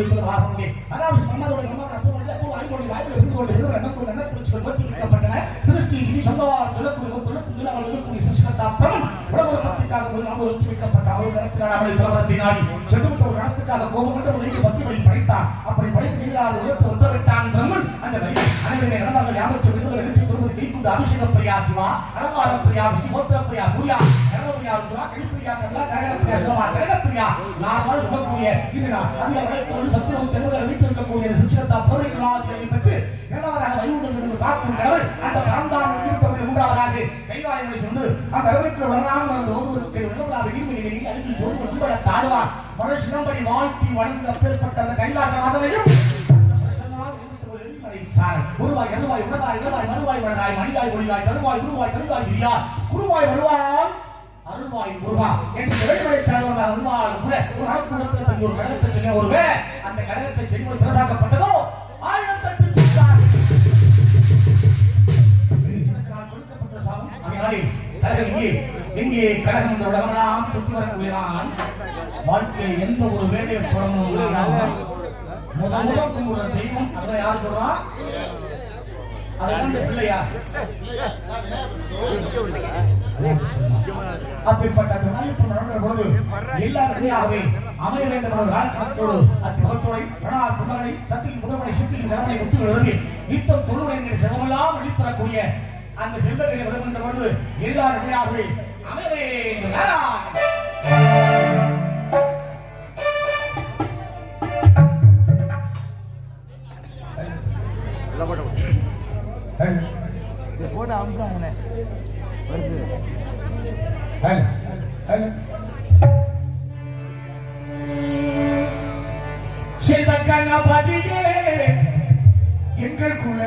சதாசிவ மகேஸ்வரோட மகேஸ்வர உத்தரம் கொடுக்கிற வாசனே அதாவது நம்மளோட நம்மளோட அப்போது அப்போ ஐநூறு வாய்ப்பு இருந்து கொண்டு இருக்கிற எண்ணத்தோடு எண்ணத்தில் தோற்றுவிக்கப்பட்டன சிருஷ்டி இனி சொல்லவார் சொல்லக்கூடிய தொழுக்கு நிலங்கள் இருக்கக்கூடிய சிருஷ்கத்தா பிரமன் உலகத்திற்காக ஒரு நாள் ஒற்றுவிக்கப்பட்ட அவள் நடத்தினார் அவளை துரத்தினாடி சென்றுவிட்ட ஒரு நடத்துக்காக கோபம் கொண்டு ஒரு நெஞ்சு பத்தி வழி படைத்தான். அப்படி படைத்து நீங்களால் உயர்த்த உத்தரவிட்டான் பிரம்மன். அந்த வழி அனைவருமே நடந்தார்கள். யாவற்றை விடுதலை எழுச்சி திருமதி கைக்குண்டு அபிஷேக பிரியா சிவா அலங்கார பிரியா விஸ்வோத்திர பிரியா சூர்யா இரவு ருத்ரா பிரியா சுலமா கரக பிரியா நான் நாள் சொல்லக்கூடிய பெற்று இரண்டாவதாக காக்கும் கடவுள் அந்த பரந்தான் இருக்கிறது மூன்றாவதாக அந்த அறிவிக்கிற வளராமல் நடந்த ஒருவருக்கு உள்ளவராக நீர்மணி வெளியில் அருகில் சோறு வந்து தாழ்வான் மன சிலம்படி வாழ்த்தி வணங்கி அப்பேற்பட்ட அந்த கைலாசநாதனையும் உருவாய் எருவாய் உடதாய் உடதாய் மறுவாய் வளராய் மணியாய் ஒளியாய் கருவாய் குருவாய் வருவாய். அருள்வாய் முருகா என்று வேண்டுமலை சார்ந்தவர்கள் அருள்வாள் கூட ஒரு அறக்கூடத்தில் தங்கி ஒரு கழகத்தை செய்ய ஒருவே அந்த கழகத்தை செய்வது சிறசாக்கப்பட்டதோ? ஆயிரம் தட்டு நான் கொடுக்கப்பட்ட சாபம். அதனாலே கழகம் இங்கே இங்கே கழகம் இந்த உலகமெல்லாம் சுற்றி வரக்கூடியதான் வாழ்க்கை எந்த ஒரு வேலையை தொடங்கணும் முதல் முதல் தெய்வம் அதை யார் சொல்றா? அப்படிப்பட்ட அந்த நாயப்பன் நடந்த பொழுது எல்லாருமே ஆகவே அமைய வேண்டும் அத்தி பிரணார் புன்னகனை சத்தியின் முதல்வனை சித்தியின் ஜனமனை முத்துகள் எழுதி நித்தம் தொழுவனை செவமெல்லாம் அளித்தரக்கூடிய அந்த செல்வங்களை விளங்குகின்ற பொழுது எல்லா நிலையாகவே அமையவே செல்வ பாத்தீங்க எங்களுக்குள்ள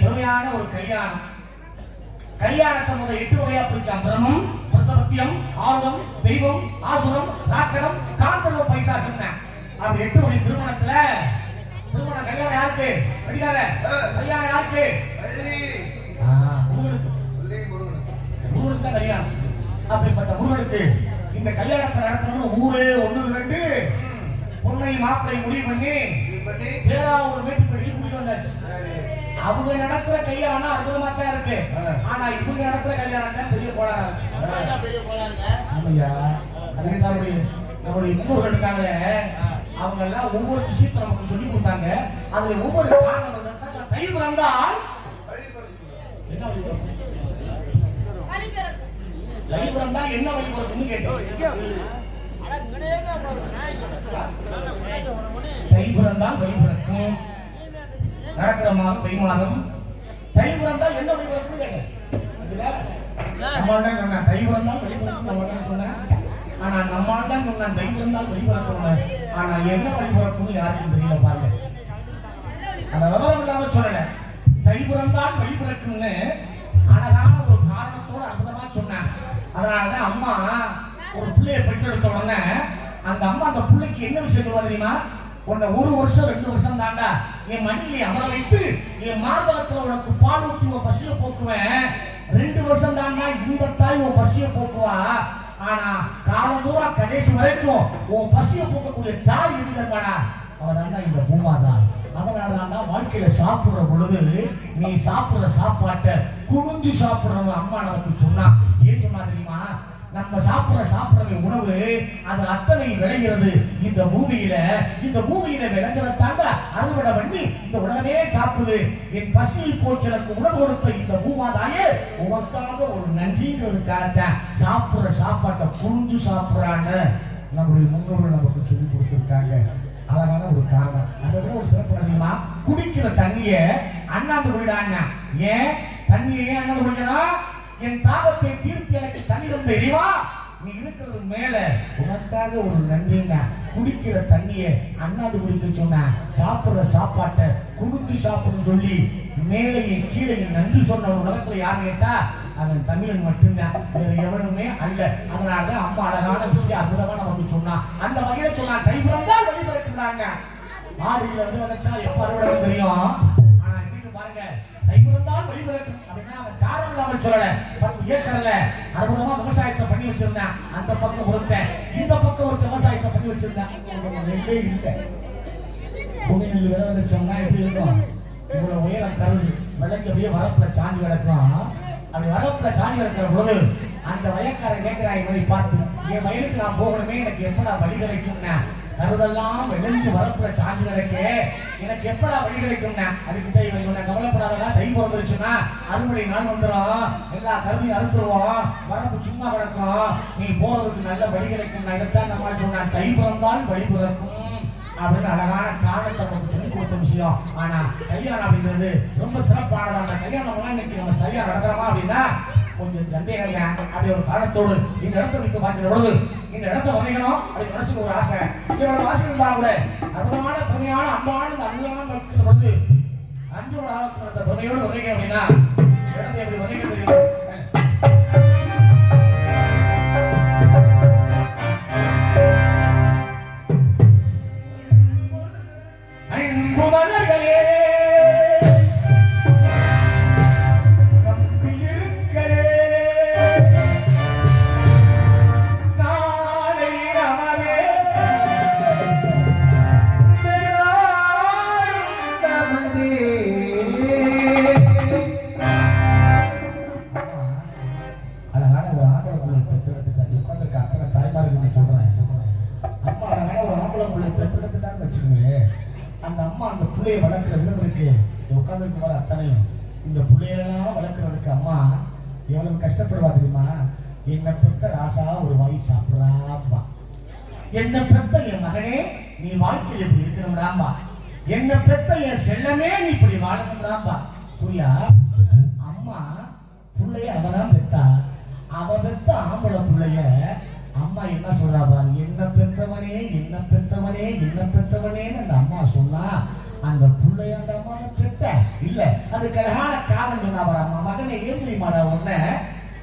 பெருமையான ஒரு கல்யாணம். கல்யாணத்தை முதல் எட்டு வகையா பிரிச்சான் பிரம்மம் பிரசவத்தியம் ஆர்வம் தெய்வம் ஆசுரம் ராக்கடம் காந்தர்வ பைசாசம் அப்படி எட்டு வகை திருமணத்துல திருமணம் கல்யாணம் யாருக்கு? அடிக்கார கல்யாணம் யாருக்கு? முருகனுக்கு. தான் கல்யாணம். அப்படிப்பட்ட முருகனுக்கு இந்த கல்யாணத்தை நடத்தணும்னு ஊரே ஒண்ணு ரெண்டு. பொண்ணை மாப்பிளை முடிவு பண்ணி தேரா ஒரு மேட்டுப்படி கூட்டிட்டு வந்தாச்சு. அவங்க நடத்துற கல்யாணம் அற்புதமா தான் இருக்கு ஆனா இவங்க நடத்துற கல்யாணம் தான் பெரிய கோளாறா இருக்கு. ஆமையா அதுதான் நம்முடைய முன்னோர்கள் இருக்காங்க அவங்க எல்லாம் ஒவ்வொரு விஷயத்தை நமக்கு சொல்லி கொடுத்தாங்க. அதுல ஒவ்வொரு காரணம் தயிர் பிறந்தால் என்ன? தயிர் பிறந்தால் என்ன வழி பிறக்கும்னு கேட்டேன். தை பிறந்தால் வழி பிறக்கும். நடக்கிற மாதம் தை மாதம் தை பிறந்தால் என்ன வழி பிறக்கும் கேட்டேன் இதுல நம்மால் தான் சொன்னேன். தை நம்ம தான் சொன்னேன். ஆனா நம்மால் தான் சொன்னேன். தை பிறந்தால் வழி பிறக்கும்னு ஆனா என்ன வழி பிறக்கும்னு யாருக்கும் தெரியல பாருங்க. அந்த விவரம் இல்லாம சொல்லல. தை பிறந்தால் வழி பிறக்கும்னு அழகான ஒரு காரணத்தோட அற்புதமா சொன்னேன் அதனாலதான் அம்மா ஒரு பிள்ளையை பெற்றெடுத்த உடனே அந்த அம்மா அந்த பிள்ளைக்கு என்ன விஷயம் தெரியுமா? உன்னை ஒரு வருஷம் ரெண்டு வருஷம் தாண்டா. என் மடியிலே அமர வைத்து என் மார்பகத்துல உனக்கு பால் ஊட்டி உன் பசிய போக்குவேன். ரெண்டு வருஷம் தாண்டா இந்த தாய் உன் பசிய போக்குவா. ஆனா காலம் பூரா கடைசி வரைக்கும் உன் பசிய போக்கக்கூடிய தாய் எது தருவாடா அவ தாண்டா இந்த பூமாதா. அதனால தாண்டா வாழ்க்கையில சாப்பிடுற பொழுது நீ சாப்பிடுற சாப்பாட்டை குனிஞ்சு சாப்பிடுறவங்க அம்மா நமக்கு சொன்னா ஏன் தெரியுமா? நம்ம சாப்பிட்ற சாப்பிட்ற உணவு அது அத்தனை விளைகிறது. இந்த பூமியில இந்த பூமியில விளைஞ்சதை தாண்ட அறுவடை பண்ணி இந்த உலகமே சாப்பிடுது. என் பசியை போட்டு எனக்கு உணவு கொடுத்த இந்த பூமாதாயே உனக்காக ஒரு நன்றிங்கிறதுக்காகத்தான் சாப்பிட்ற சாப்பாட்டை புரிஞ்சு சாப்பிட்றான்னு நம்முடைய முன்னோர்கள் நமக்கு சொல்லி கொடுத்துருக்காங்க. அழகான ஒரு காரணம். அதை விட ஒரு சிறப்பு அதிகமா குடிக்கிற தண்ணிய அண்ணாந்து குடிடான்னா ஏன்? தண்ணியை ஏன் அண்ணாந்து குடிக்கணும்? என் தாகத்தை தீர்த்து எனக்கு தண்ணி தந்த நீ இருக்கிறது மேல உனக்காக ஒரு நன்றிங்க. குடிக்கிற தண்ணிய அண்ணாது குடிக்க சொன்ன சாப்பிடுற சாப்பாட்டை குடிச்சு சாப்பிடும் சொல்லி மேலையும் கீழே நன்றி சொன்ன ஒரு உலகத்துல யாரு கேட்டா அவன் தமிழன் மட்டும்தான். வேற எவனுமே அல்ல. அதனாலதான் அம்மா அழகான விஷயம் அற்புதமா நமக்கு சொன்னா. அந்த வகையில சொன்னா கை பிறந்தால் வழி பிறக்கிறாங்க வந்து வந்துச்சா எப்ப அறுவடை தெரியும்? ஆனா இன்னைக்கு பாருங்க கை பிறந்தால் வழி இல்லாமல் சொல்லல. பத்து ஏக்கர்ல அற்புதமா விவசாயத்தை பண்ணி வச்சிருந்தேன் அந்த பக்கம் ஒருத்தன் இந்த பக்கம் ஒருத்த விவசாயத்தை பண்ணி வச்சிருந்தேன் நெல்லே இல்லை. பூமி நெல் விதை விதைச்சோம்னா எப்படி இருக்கும்? இவ்வளவு உயரம் கருது விளைஞ்சபடியே வரப்புல சாஞ்சு கிடக்கும். அப்படி வரப்புல சாஞ்சு கிடக்கிற பொழுது அந்த வயக்காரன் கேட்கிறாய் மாதிரி பார்த்து என் வயலுக்கு நான் போகணுமே எனக்கு எப்படா வழி கிடைக்கும்னா? கருதெல்லாம் விளைஞ்சு வரப்புல சாஞ்சு கிடக்கே எனக்கு எப்படா வழி கிடைக்கும்னா அதுக்கு தான் இவன் இவனை கவலைப்படாதடா. தை பிறந்துருச்சுன்னா அறுவடை நாள் வந்துடும் எல்லா கருதையும் அறுத்துருவோம் வரப்பு சும்மா கிடக்கும் நீ போறதுக்கு நல்ல வழி கிடைக்கும் இதைத்தான் நம்ம சொன்னான் தை பிறந்தால் வழி பிறக்கும். அப்படின்னு அழகான காரணத்தை நமக்கு சொல்லி கொடுத்த விஷயம். ஆனா கல்யாணம் அப்படிங்கிறது ரொம்ப சிறப்பானது. அந்த கல்யாணம்லாம் இன்னைக்கு நம்ம சரியா நடக்கிறோமா அப்படின்னா கொஞ்சம் சந்தேகங்க அப்படி ஒரு காரணத்தோடு இந்த இடத்தை வைத்து பார்க்கிற பொழுது இந்த இடத்தை வரையணும் அப்படி மனசுக்கு ஒரு ஆசை. இவ்வளவு ஆசை இருந்தா கூட அற்புதமான பெருமையான அன்பான இந்த அன்புமான வைக்கிற பொழுது அன்போட ஆழத்தில் அந்த பெருமையோடு வரைங்க அப்படின்னா இடத்தை எப்படி வரைங்க என்னை பெத்த ராசா ஒரு வாய் சாப்பிடுறாப்பா என்னை பெத்த என் மகனே நீ வாழ்க்கையில் இப்படி இருக்கணும்டாம்பா என்ன பெத்த என் செல்லமே நீ இப்படி வாழணும்டாம்பா சூர்யா அம்மா பிள்ளைய அவதான் பெத்தா அவ பெத்த ஆம்பளை புள்ளைய அம்மா என்ன சொல்றா பாரு. என்ன பெத்தவனே என்ன பெத்தவனே என்ன பெத்தவனேன்னு அந்த அம்மா சொன்னா அந்த புள்ளைய அந்த அம்மாவை பெத்த இல்ல அது அழகான காரணம் சொன்னா பாரு அம்மா. மகனை ஏன் தெரியுமாடா உன்ன.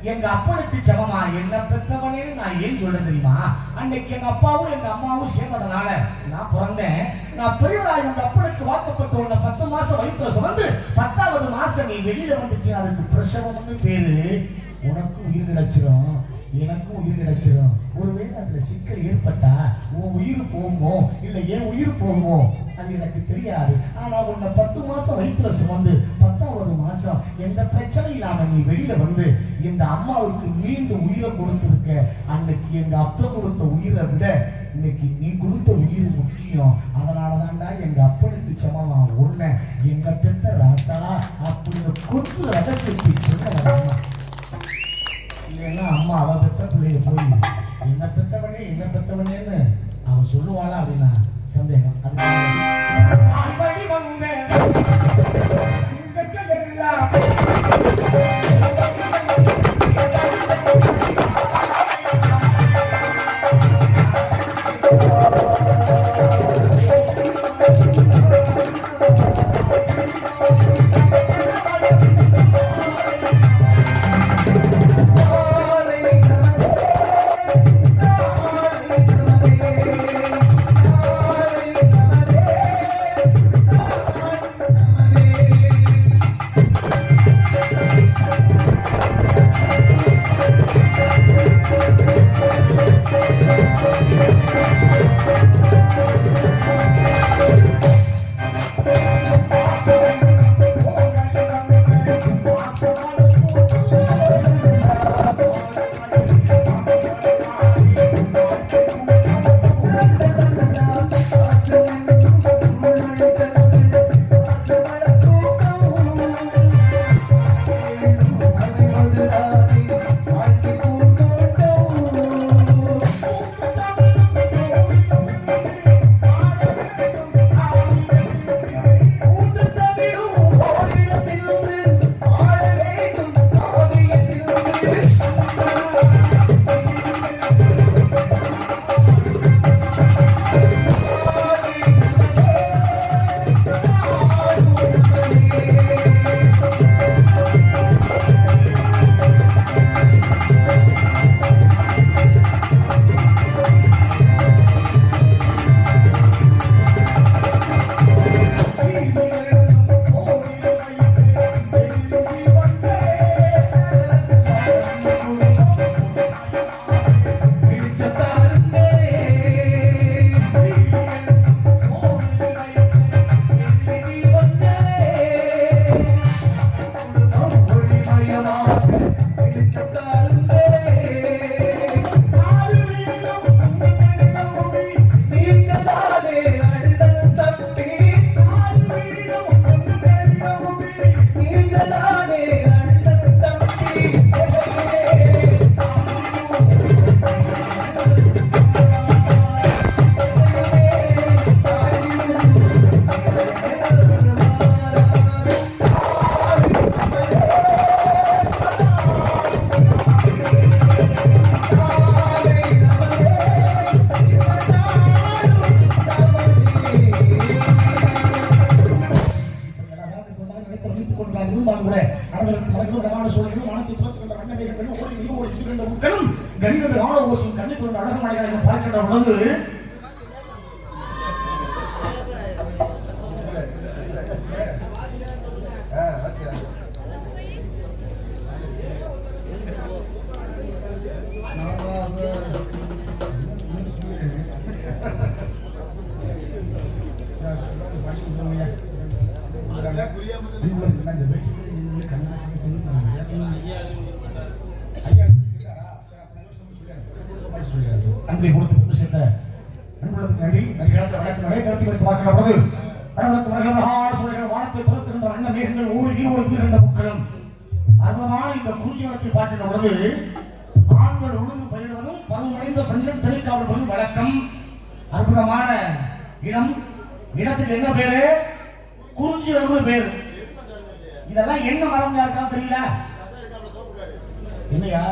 எங்க அப்பனுக்கு சமமா என்ன பெத்தவனேன்னு நான் ஏன் சொல்ல தெரியுமா? அன்னைக்கு எங்க அப்பாவும் எங்க அம்மாவும் சேர்ந்ததுனால நான் பிறந்தேன். நான் பெரியவளா எங்க அப்பனுக்கு வாக்கப்பட்ட உன்னை பத்து மாசம் வயிற்றுல சுமந்து பத்தாவது மாசம் நீ வெளியில வந்துட்டு அதுக்கு பிரசவம்னு பேரு. உனக்கு உயிர் கிடைச்சிடும் எனக்கும் உயிர் கிடைச்சிரும். ஒருவேளை அதுல சிக்கல் ஏற்பட்டா உன் உயிர் போகுமோ? இல்ல என் உயிர் போகுமோ? அது எனக்கு தெரியாது. ஆனா உன்னை பத்து மாசம் வயிற்றுல சுமந்து பத்தாவது மாசம் எந்த பிரச்சனை இல்லாம நீ வெளியில வந்து இந்த அம்மாவுக்கு மீண்டும் உயிரை கொடுத்துருக்க. அன்னைக்கு எங்க அப்பா கொடுத்த உயிரை விட இன்னைக்கு நீ கொடுத்த உயிர் முக்கியம். அதனால தான்டா எங்க அப்பனுக்கு சமமா உன்னை எங்க பெத்த ராசா அப்படின்னு கொத்து ரகசியத்தை சொன்ன இல்லைன்னா அம்மா அவ பெத்த பிள்ளைய போய் என்ன பெத்தவனே என்ன பெத்தவனேன்னு அவ சொல்லுவாளா? அப்படின்னா சந்தேகம். அதுக்கு வந்த எல்லாம் அன்பை கொடுத்து பெருமை சேர்த்த நன்றி வைத்து பார்க்கிற பொழுது கடலுக்கு வானத்தை துரத்துகின்ற வண்ண மேகங்கள் ஊர் ஈரோடு இருக்கின்ற புக்களும் அற்புதமான இந்த குறிஞ்சிகளத்தை பார்க்கின்ற பொழுது ஆண்கள் உழுது பயிடுவதும் பருவமடைந்த பெண்கள் தெளிக்காவல்வதும் வழக்கம் அற்புதமான இடம் இடத்துக்கு என்ன பேரு? குறிஞ்சி வரும்னு பேரு. இதெல்லாம் என்ன மரம் யாருக்கா தெரியல. என்னையா?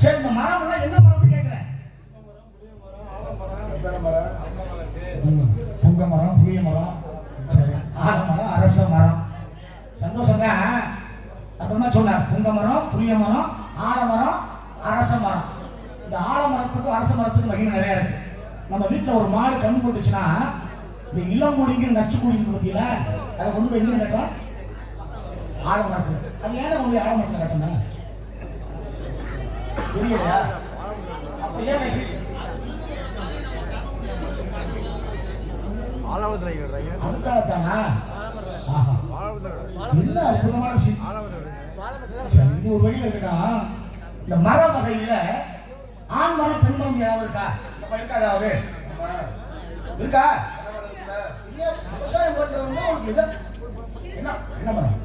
சரி இந்த மரம் எல்லாம் என்ன மரம்னு கேட்கிறேன் புங்க மரம் புளிய மரம் சரி ஆல மரம் அரச மரம். சந்தோஷம் தான் அப்புறமா சொன்னார். புங்க மரம் புளிய மரம் ஆலமரம் அரச மரம் இந்த ஆலமரத்துக்கும் அரச மரத்துக்கும் மகிமை நிறைய இருக்கு நம்ம கண்ணு போட்டுச்சுன்னா இந்த இளங்குடிங்கிற நச்சு குடிங்க பத்தியில அதை கொண்டு போய் எங்க கட்டும் ஆலமரத்தில். அது ஏன் கொண்டு போய் ஆலமரத்தில் கட்டணும்? தெரியலையா அப்ப ஏன் ஆலாவத்தில் என்ன அற்புதமான விஷயம். இது ஒரு வழியில் இருக்கட்டும். இந்த மர வகையில ஆண் மரம் பெண் மரம் இருக்கா இப்ப இருக்கா? விவசாயம் பண்றவங்க ஒரு என்ன என்ன மரம்?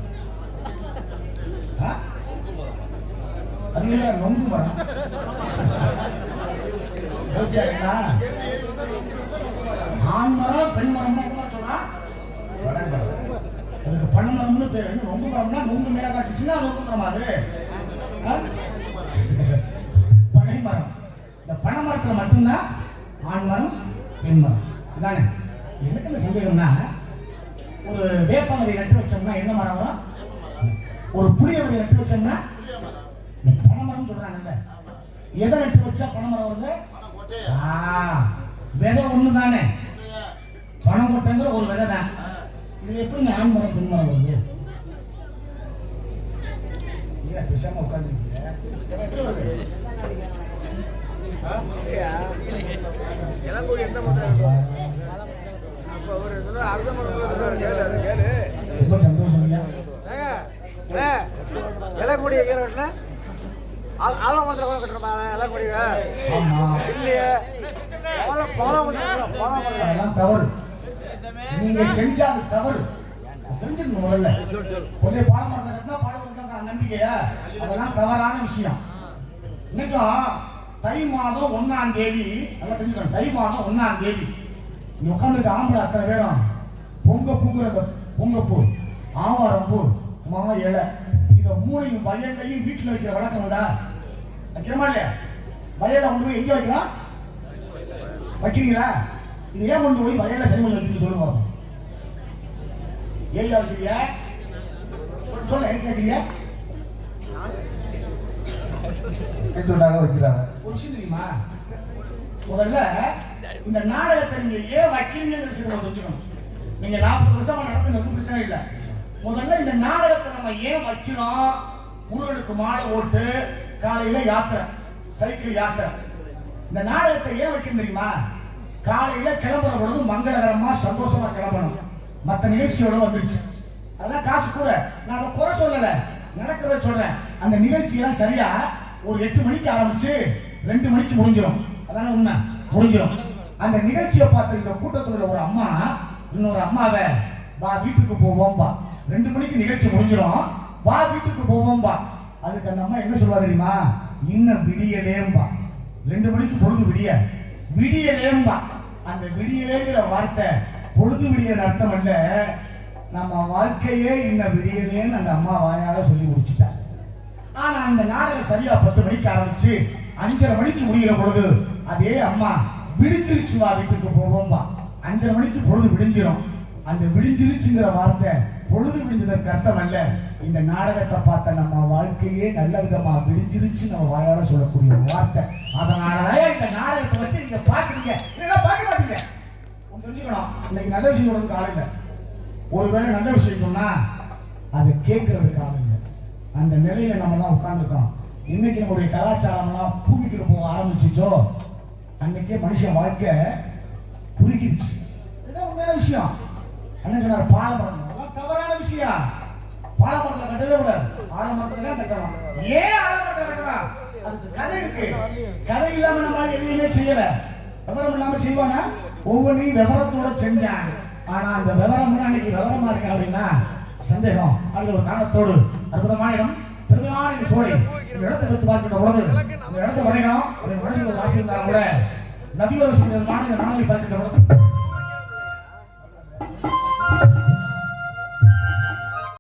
அது இல்ல நொங்கு மரம்? சரிங்களா ஆண் மரம் பெண் மரம்னா என்ன சொன்னா? அதுக்கு பனை மரம்னு பேர். நொங்கு மரம்னா நொங்கு மேல காய்ச்சிச்சுன்னா நொங்கு மரம் அது? பனை மரம். இந்த பனை மரத்துல மட்டும்தான் ஆண் மரம் பெண் மரம். அதானே? எனக்கு என்ன சந்தேகம்னா ஒரு வேப்பமதி நட்டு வச்சோம்னா என்ன மரம் வரும்? ஒரு புளிய மதி நட்டு வச்சோம்னா இந்த பனை சொல்றாங்கல்ல. எதை நட்டு வச்சா பனைமரம் வருது? விதை ஒண்ணு தானே பணம் கொட்டைங்கிற ஒரு விதை தான். இது எப்படி ஆண் மரம் பெண் மரம் வருது? பேசாம உட்காந்துருக்கீங்க எப்படி ரொம்ப சந்தோஷம் ஐயா கீரை வெட்டினா ஆலமரத்தில் கூட கட்டுறமா இளங்கோடிங்க இல்லையே பாலம் அதெல்லாம் தவறு நீங்க அது தவறு. தெரிஞ்சுக்கணும் முதல்ல உடனே பாலமரத்தில் கட்டினா பாலமரத்தில் நம்பிக்கையா அதெல்லாம் தவறான விஷயம் இன்னைக்கும் தை மாதம் ஒண்ணாம் தேதி நல்லா தெரிஞ்சுக்கணும் தை மாதம் ஒண்ணாம் தேதி இங்க உட்காந்துருக்க ஆம்பளை அத்தனை பேரும் பொங்க பூங்குற அந்த பொங்கப்பூ ஆவாரம்பூ மா இலை. இதை மூணையும் வயல்லையும் வீட்டுல வைக்கிற வழக்கம் உண்டா? வைக்கிறோமா இல்லையா? வயல்ல கொண்டு போய் எங்க வைக்கிறோம்? வைக்கிறீங்களா? இது ஏன் கொண்டு போய் வயல்ல சனி மணி வைக்கிறீங்க சொல்லுங்க. ஏய்யா வைக்கிறீங்க சொல்ல எதுக்கு சொல்றாங்க வைக்கிறாங்க. ஒரு விஷயம் தெரியுமா? முதல்ல இந்த நாடகத்தை நீங்க ஏன் வைக்கிறீங்கன்னு விஷயத்தை தெரிஞ்சுக்கணும் நீங்க நாற்பது வருஷமா நடந்து ஒன்றும் பிரச்சனை இல்லை. முதல்ல இந்த நாடகத்தை நம்ம ஏன் வைக்கிறோம்? முருகனுக்கு மாலை ஓட்டு காலையில யாத்திரை சைக்கிள் யாத்திரை. இந்த நாடகத்தை ஏன் வைக்கணும் தெரியுமா? காலையில கிளம்புற பொழுது மங்களகரமா சந்தோஷமா கிளம்பணும். மற்ற நிகழ்ச்சியோட வந்துருச்சு. அதெல்லாம் காசு கூட. நான் அதை குறை சொல்லல. நடக்கிறத சொல்றேன். அந்த நிகழ்ச்சியெல்லாம் சரியா? ஒரு எட்டு மணிக்கு ஆரம்பிச்சு ரெண்டு மணிக்கு முடிஞ்சிடும் அதான உண்மை? முடிஞ்சிடும் அந்த நிகழ்ச்சியை பார்த்த இந்த கூட்டத்தில் உள்ள ஒரு அம்மா இன்னொரு அம்மாவை வா வீட்டுக்கு போவோம்பா. ரெண்டு மணிக்கு நிகழ்ச்சி முடிஞ்சிடும் வா வீட்டுக்கு போவோம்பா. அதுக்கு அந்த அம்மா என்ன சொல்லுவா தெரியுமா? இன்னும் விடியலேம்பா. ரெண்டு மணிக்கு பொழுது விடிய. விடியலேம்பா. அந்த விடியலேங்கிற வார்த்தை பொழுது விடிய அர்த்தம் அல்ல. நம்ம வாழ்க்கையே இன்னும் விடியலேன்னு அந்த அம்மா வாயால சொல்லி முடிச்சுட்டாங்க ஆனா அந்த நாடகம் சரியா பத்து மணிக்கு ஆரம்பிச்சு அஞ்சரை மணிக்கு முடிகிற பொழுது அதே அம்மா விடிஞ்சிருச்சு வா வீட்டுக்கு போவோம்பா. அஞ்சரை மணிக்கு பொழுது விடிஞ்சிரும். அந்த விடிஞ்சிருச்சுங்கிற வார்த்தை பொழுது விடிஞ்சதற்கு அர்த்தம் அல்ல இந்த நாடகத்தை பார்த்த நம்ம வாழ்க்கையே நல்ல விதமா விடிஞ்சிருச்சு நம்ம வாயால சொல்லக்கூடிய வார்த்தை. அதனாலதான் இந்த நாடகத்தை வச்சு நீங்க பாக்குறீங்க இல்லைன்னா பார்க்க மாட்டீங்க. தெரிஞ்சுக்கணும். இன்னைக்கு நல்ல விஷயம் சொல்றதுக்கு ஆள் இல்லை. ஒருவேளை நல்ல விஷயம் சொன்னா அதை கேட்கறதுக்கு ஆள் இல்லை. அந்த நிலையில நம்ம எல்லாம் உட்கார்ந்துருக்கோம். இன்னைக்கு நம்முடைய கலாச்சாரம்லாம் பூமிக்கிட்டு போக ஆரம்பிச்சிச்சோ? அன்னைக்கே மனுஷன் வாழ்க்கை குறுக்கிடுச்சு. இதுதான் உண்மையான விஷயம். அண்ணன் சொன்னார் பாலமரம். அதெல்லாம் தவறான விஷயம். பாலமரத்தில் கட்டவே கூடாது. ஆலமரத்தில் தான் கட்டணும். ஏன் ஆலமரத்தில் கட்டலாம்? அதுக்கு கதை இருக்கு. கதை இல்லாம நம்ம எதையுமே செய்யல. விவரம் இல்லாம செய்வானா? ஒவ்வொன்றையும் விவரத்தோட செஞ்சான். ஆனா அந்த விவரம் அன்னைக்கு விவரமா இருக்கு அப்படின்னா சந்தேகம். அப்படி ஒரு காலத்தோடு அற்புதமான இடம். பெருமையான இந்த சோலை இந்த இடத்தை எடுத்து பார்க்கின்ற பொழுது இந்த இடத்தை வணங்கணும் அப்படின்னு மனசுல ஒரு ஆசை இருந்தாலும் கூட நதியோர சமயமான இந்த நாளை பார்க்கின்ற பொழுது